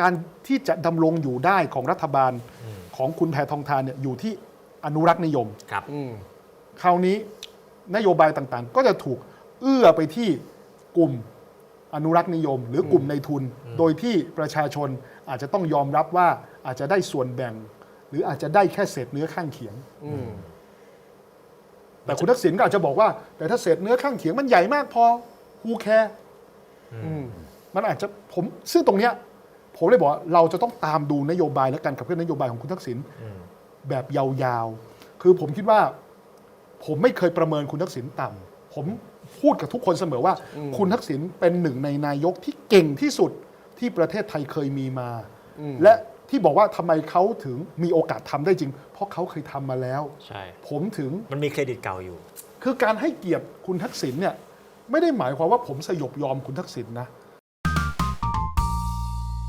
การที่จะดำรงอยู่ได้ของรัฐบาลของคุณแพทองทานเนี่ยอยู่ที่อนุรักษ์นิยม ครับอืมคราวนี้นโยบายต่างๆ ก็จะถูกเอื้อไปที่กลุ่มอนุรักษ์นิยม หรือกลุ่มในทุน โดยที่ประชาชนอาจจะต้องยอมรับว่าอาจจะได้ส่วนแบ่ง หรืออาจจะได้แค่เศษเนื้อข้างเคียงอืมแต่คุณทักษิณก็อาจจะบอกว่า แต่ถ้าเศษเนื้อข้างเคียงมันใหญ่มากพอฮูแคร์อืมมันอาจจะผมซึ่งตรงเนี้ย ผมเลยบอกว่าเราจะต้องตามดูนโยบายและการขับเคลื่อนนโยบายของคุณทักษิณแบบยาวๆ คือผมคิดว่า ผมไม่เคยประเมินคุณทักษิณต่ำผมพูดกับทุกคนเสมอว่า คุณทักษิณเป็นหนึ่งในนายกที่เก่งที่สุดที่ประเทศไทยเคยมีมาอืมและที่บอกว่าทำไมเขาถึงมีโอกาสทำได้จริง เพราะเขาเคยทำมาแล้วใช่ผมถึงมันมีเครดิตเก่าอยู่ คือการให้เกียรติคุณทักษิณเนี่ยไม่ได้หมายความว่าผมสยบยอมคุณทักษิณนะ